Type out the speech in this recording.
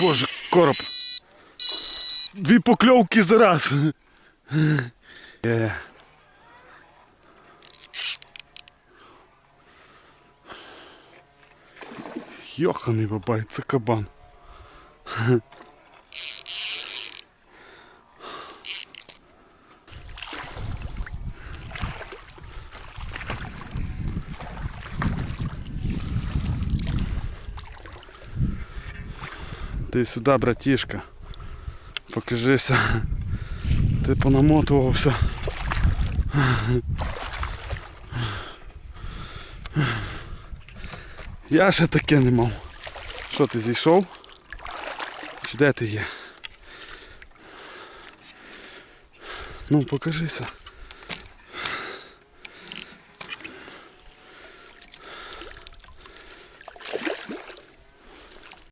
Боже, короб. Дві покльовки зараз. Е. Йоханий бабай, це кабан. Ти сюди, братішка. Покажися. Ти понамотувався. Я ще таке не мав. Що ти зійшов? Чи де ти є? Ну покажися.